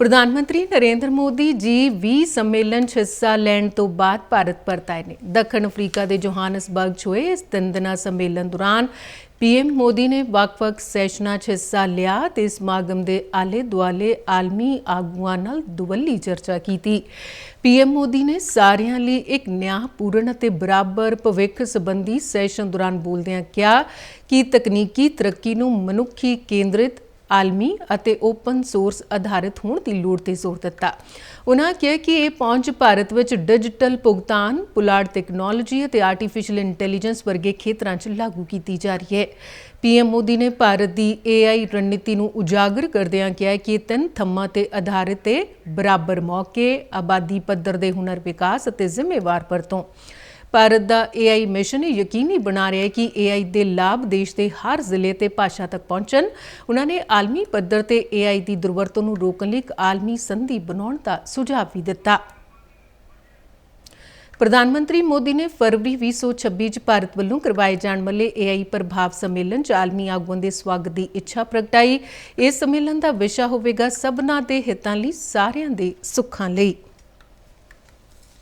ਪ੍ਰਧਾਨ ਮੰਤਰੀ ਨਰਿੰਦਰ ਮੋਦੀ ਜੀ 20 ਸੰਮੇਲਨ 'ਚ ਹਿੱਸਾ ਲੈਣ ਤੋਂ ਬਾਅਦ ਭਾਰਤ ਪਰਤ ਆਏ ਨੇ। ਦੱਖਣ ਅਫਰੀਕਾ ਦੇ ਜੋਹਾਨਸਬਰਗ 'ਚ ਹੋਏ ਇਸ ਤਿੰਨ ਦਿਨਾਂ ਸੰਮੇਲਨ ਦੌਰਾਨ ਪੀਐਮ ਮੋਦੀ ਨੇ ਵੱਖ-ਵੱਖ ਸੈਸ਼ਨਾਂ 'ਚ ਹਿੱਸਾ ਲਿਆ ਤੇ ਸਮਾਗਮ ਦੇ ਆਲੇ ਦੁਆਲੇ ਆਲਮੀ ਆਗੂਆਂ ਨਾਲ ਦੁਵੱਲੀ ਚਰਚਾ ਕੀਤੀ। ਪੀਐਮ ਮੋਦੀ ਨੇ ਸਾਰਿਆਂ ਲਈ ਇੱਕ ਨਿਆਂਪੂਰਨ ਅਤੇ ਬਰਾਬਰ ਭਵਿੱਖ ਸੰਬੰਧੀ ਸੈਸ਼ਨ ਦੌਰਾਨ ਬੋਲਦਿਆਂ ਕਿਹਾ ਕਿ ਤਕਨੀਕੀ ਤਰੱਕੀ ਨੂੰ ਮਨੁੱਖੀ ਕੇਂਦਰਿਤ ਆਲਮੀ ਅਤੇ ਓਪਨ ਸੋਰਸ ਆਧਾਰਿਤ ਹੋਣ ਦੀ ਲੋੜ ਤੇ ਜ਼ੋਰ ਦਿੱਤਾ। ਉਨ੍ਹਾਂ ਕਿਹਾ ਕਿ ਇਹ ਪਹੁੰਚ ਭਾਰਤ ਵਿੱਚ ਡਿਜੀਟਲ ਭੁਗਤਾਨ, ਪੁਲਾੜ ਟੈਕਨੋਲੋਜੀ ਅਤੇ ਆਰਟੀਫੀਸ਼ੀਅਲ ਇੰਟੈਲੀਜੈਂਸ ਵਰਗੇ ਖੇਤਰਾਂ 'ਚ ਲਾਗੂ ਕੀਤੀ ਜਾ ਰਹੀ ਹੈ। ਪੀਐਮ ਮੋਦੀ ਨੇ ਭਾਰਤ ਦੀ ਏਆਈ ਰਣਨੀਤੀ ਨੂੰ ਉਜਾਗਰ ਕਰਦਿਆਂ ਕਿਹਾ ਕਿ ਇਹ ਤਿੰਨ ਥੰਮਾਂ ਤੇ ਆਧਾਰਿਤ ਹੈ ਬਰਾਬਰ ਮੌਕੇ, ਆਬਾਦੀ ਪੱਧਰ ਦੇ ਹੁਨਰ ਵਿਕਾਸ ਅਤੇ ਜ਼ਿੰਮੇਵਾਰ ਵਰਤੋਂ। ਭਾਰਤ ਦਾ AI ਮਿਸ਼ਨ ਇਹ ਯਕੀਨੀ ਬਣਾ ਰਿਹਾ ਹੈ ਕਿ AI ਦੇ ਲਾਭ ਦੇਸ਼ ਦੇ ਹਰ ਜ਼ਿਲ੍ਹੇ ਤੇ ਭਾਸ਼ਾ ਤੱਕ ਪਹੁੰਚਣ। ਉਹਨਾਂ ਨੇ ਆਲਮੀ ਪੱਧਰ ਤੇ AI ਦੀ ਦੁਰਵਰਤੋਂ ਨੂੰ ਰੋਕਣ ਲਈ ਇੱਕ ਆਲਮੀ ਸੰਧੀ ਬਣਾਉਣ ਦਾ ਸੁਝਾਅ ਵੀ ਦਿੱਤਾ। ਪ੍ਰਧਾਨ ਮੰਤਰੀ ਮੋਦੀ ਨੇ ਫਰਵਰੀ 2026 ਚ ਭਾਰਤ ਵੱਲੋਂ ਕਰਵਾਏ ਜਾਣ ਵਾਲੇ AI ਪ੍ਰਭਾਵ ਸੰਮੇਲਨ ਚ ਆਲਮੀ ਆਗੂਆਂ ਦੇ ਸਵਾਗਤ ਦੀ ਇੱਛਾ ਪ੍ਰਗਟਾਈ। ਇਸ ਸੰਮੇਲਨ ਦਾ ਵਿਸ਼ਾ ਹੋਵੇਗਾ ਸਭਨਾਂ ਦੇ ਹਿੱਤਾਂ ਲਈ, ਸਾਰਿਆਂ ਦੇ ਸੁੱਖਾਂ ਲਈ।